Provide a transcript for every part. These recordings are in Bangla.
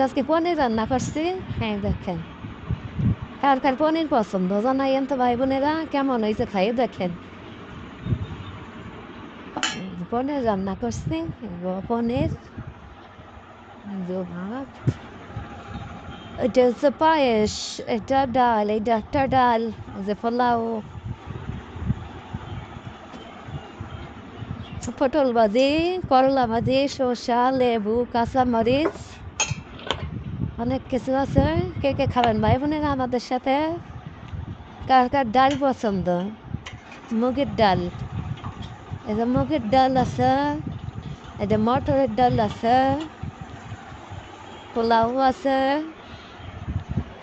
আজকে পনির রান্না করছি হ্যাঁ দেখেন কার কার পনির পছন্দ জানাইয়েন তো ভাই বোনেরা কেমন হয়েছে খাই দেখেন পনির রান্না করছি পনির ভাত এটা হচ্ছে পায়েস এটা ডাল এটা একটা ডাল যে পোলাও পটল ভাজি করলা ভাজি শসা লেবু কাঁচা মরিচ অনেক কিছু আছে। কে কে খাবেন? ভাই বোনেরা আমাদের সাথে। কার কার ডাল পছন্দ? মুগের ডাল। যে মুগের ডাল আছে যে মটরের ডাল আছে, পোলাও আছে।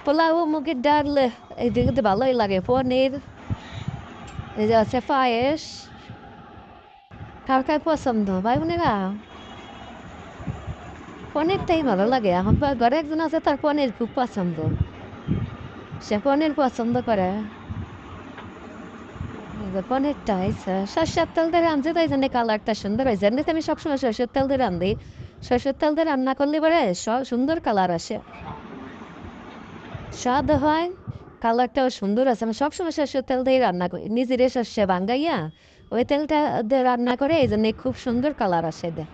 পোলাও, মুগের ডাল এইদিকে তো ভালোই লাগে। পনির, এই আছে পায়েস। কার কার পছন্দ? ভাই বোনেরা? পনিরটাই ভালো লাগে। আমার ঘরে একজন আছে, তার পনির খুব পছন্দ। সে পনির পছন্দ করে। পনিরটা হয়েছে, সর্ষের তেল দিয়ে রাঁধছে, তাই জন্য কালারটা সুন্দর হয়েছে। এমনিতে আমি সবসময় সর্ষের তেল দিয়ে রান্ধি সর্ষের তেল দিয়ে রান্না করলে পরে সুন্দর কালার আসে। স্বাদ হয়, কালারটাও সুন্দর আছে। আমি সবসময় সর্ষের তেল দিয়ে রান্না করি। নিজেরে সর্ষে ভাঙ্গাইয়া ওই তেলটা দিয়ে রান্না করে, এই জন্য খুব সুন্দর কালার আসে দেখ